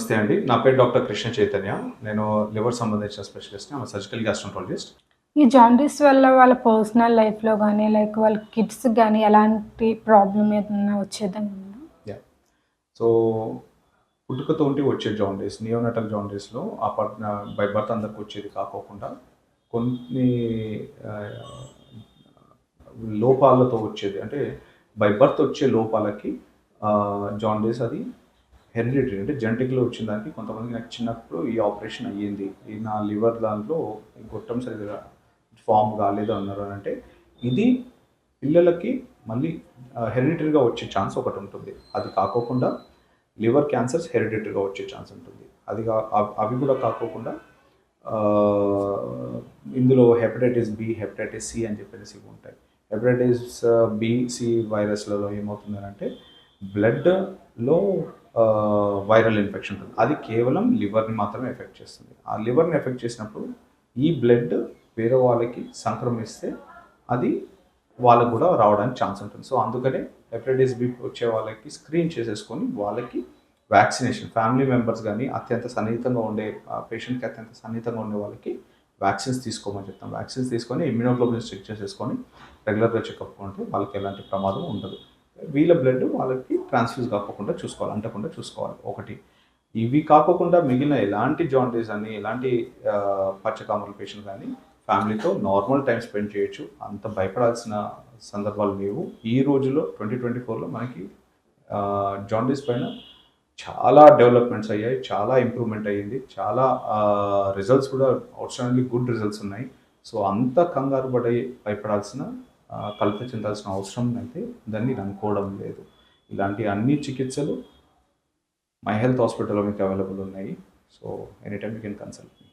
నమస్తే అండి. నా పేరు డాక్టర్ కృష్ణ చైతన్య. నేను లివర్ సంబంధించిన స్పెషలిస్ట్ ఆమె సర్జికల్ గ్యాస్ట్రంటాలజిస్ట్. ఈ జాండీస్ వల్ల వాళ్ళ పర్సనల్ లైఫ్లో కానీ లైక్ వాళ్ళ కిడ్స్ కానీ ఎలాంటి ప్రాబ్లం ఏదైనా వచ్చేదని ఉందా సో పుట్టుకతో ఉండి వచ్చే జాండీస్ నియోనటల్ జాండీస్లో అపార్ట్ బై బర్త్ అందరికి వచ్చేది కాకోకుండా కొన్ని ఆ, లోపాలతో వచ్చేది. అంటే బై బర్త్ వచ్చే లోపాలకి జాండీస్ అది హెరిడిటరీ అంటే జెనటిక్లో వచ్చిన దానికి కొంతమంది నాకు చిన్నప్పుడు ఈ ఆపరేషన్ అయ్యింది. ఈ నా లివర్ దాంట్లో గొట్టం సరిగ్గా ఫామ్ కాలేదు అన్నారు అని అంటే ఇది పిల్లలకి మళ్ళీ హెరిడిటరీగా వచ్చే ఛాన్స్ ఒకటి ఉంటుంది. అది కాకోకుండా లివర్ క్యాన్సర్స్ హెరిడిటరీగా వచ్చే ఛాన్స్ ఉంటుంది. అది అవి కూడా కాకోకుండా ఇందులో హెపటైటిస్ బి హెపటైటిస్ సి అని చెప్పేసి ఉంటాయి. హెపటైటిస్ బి సి వైరస్లలో అంటే బ్లడ్లో వైరల్ ఇన్ఫెక్షన్ ఉంటుంది. అది కేవలం లివర్ని మాత్రమే ఎఫెక్ట్ చేస్తుంది. ఆ లివర్ని ఎఫెక్ట్ చేసినప్పుడు ఈ బ్లడ్ వేరే వాళ్ళకి సంక్రమిస్తే అది వాళ్ళకు కూడా రావడానికి ఛాన్స్ ఉంటుంది. సో అందుకనే హెపటైటిస్ బి వచ్చే వాళ్ళకి స్క్రీన్ చేసేసుకొని వాళ్ళకి వ్యాక్సినేషన్ ఫ్యామిలీ మెంబర్స్ కానీ అత్యంత సన్నిహితంగా ఉండే పేషెంట్కి అత్యంత సన్నిహితంగా ఉండే వాళ్ళకి వ్యాక్సిన్స్ తీసుకోమని చెప్తాం. వ్యాక్సిన్స్ తీసుకొని ఇమ్యూనోగ్లోబిన్స్ చెక్ చేసేసుకొని రెగ్యులర్గా చెకప్ ఉంటే వాళ్ళకి ఎలాంటి ప్రమాదం ఉండదు. వీళ్ళ బ్లడ్ వాళ్ళకి ట్రాన్స్ఫ్యూజ్ కాకుండా చూసుకోవాలి అంటకుండా చూసుకోవాలి. ఒకటి ఇవి కాకుండా మిగిలిన ఎలాంటి జాండీస్ అని ఎలాంటి ఆ, పచ్చకామల పేషెంట్ కానీ ఫ్యామిలీతో నార్మల్ టైం స్పెండ్ చేయొచ్చు. అంత భయపడాల్సిన సందర్భాలు లేవు. ఈ రోజులో ట్వంటీ ట్వంటీ ఫోర్లో మనకి జాండీస్ పైన చాలా డెవలప్మెంట్స్ అయ్యాయి. చాలా ఇంప్రూవ్మెంట్ అయ్యింది. చాలా రిజల్ట్స్ కూడా అవుట్స్టాండింగ్లీ గుడ్ రిజల్ట్స్ ఉన్నాయి. సో అంత కంగారు పడి భయపడాల్సిన ఆ, కలత చెందాల్సిన అవసరం అయితే దాన్ని అనుకోవడం లేదు. ఇలాంటి అన్ని చికిత్సలు మై హెల్త్ హాస్పిటల్లో మీకు అవైలబుల్ ఉన్నాయి. So any time you can consult me